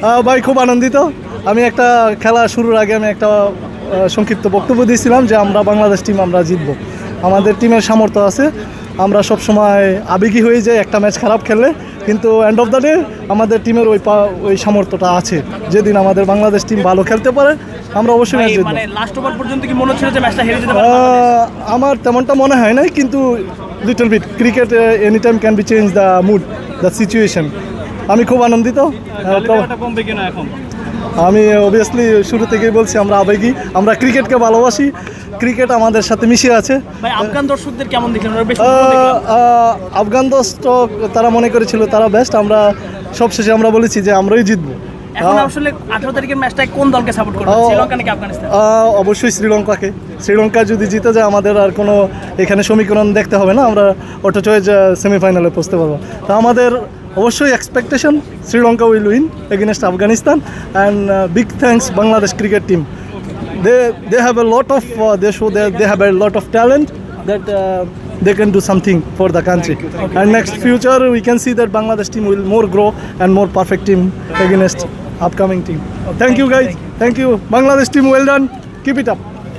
ভাই খুব আনন্দিত। আমি একটা খেলা শুরুর আগে আমি একটা সংক্ষিপ্ত বক্তব্য দিয়েছিলাম যে আমরা বাংলাদেশ টিম আমরা জিতবো। আমাদের টিমের সামর্থ্য আছে। আমরা সব সময় আবেগী হয়ে যাই একটা ম্যাচ খারাপ খেললে। কিন্তু এন্ড অফ দ্য ডে আমাদের টিমের ওই পা- ওই সামর্থ্যটা আছে। যেদিন আমাদের বাংলাদেশ টিম ভালো খেলতে পারে আমরা অবশ্যই ম্যাচ জিতবো। মানে লাস্ট ওভার পর্যন্ত কি মনে হচ্ছিল যে ম্যাচটা হেরে যেতে পারে আমার তেমনটা মনে হয় নাই কিন্তু little bit cricket any time can be change the mood the situation আমি খুব আনন্দিত। এখন? আমি অবভিয়াসলি শুরু থেকেই বলছি আমরা আবেগী আমরা ক্রিকেটকে ভালোবাসি। ক্রিকেট আমাদের সাথে মিশে আছে। আফগান দর্শকদের কেমন দেখলেন? আফগান দোস্ত তারা মনে করেছিল তারা বেস্ট আমরা সবশেষে আমরা বলেছি যে আমরাই জিতবো। এখন আসলে আঠারো তারিখের ম্যাচটায় কোন দলকে সাপোর্ট করবে? শ্রীলঙ্কা নাকি আফগানিস্তান? অবশ্যই শ্রীলঙ্কাকে। শ্রীলঙ্কা যদি জিতে যায় আমাদের আর কোনো এখানে সমীকরণ দেখতে হবে না। আমরা অটো চয়েজ সেমিফাইনালে পৌঁছতে পারব। তা আমাদের অবশ্যই expectation Sri Lanka will win against Afghanistan and big thanks Bangladesh cricket team they they have a lot of uh, they show that they have a lot of talent that uh, they can do something for the country and next future we can see that bangladesh team will more grow and more perfect team against upcoming team thank you guys thank you bangladesh team well done keep it up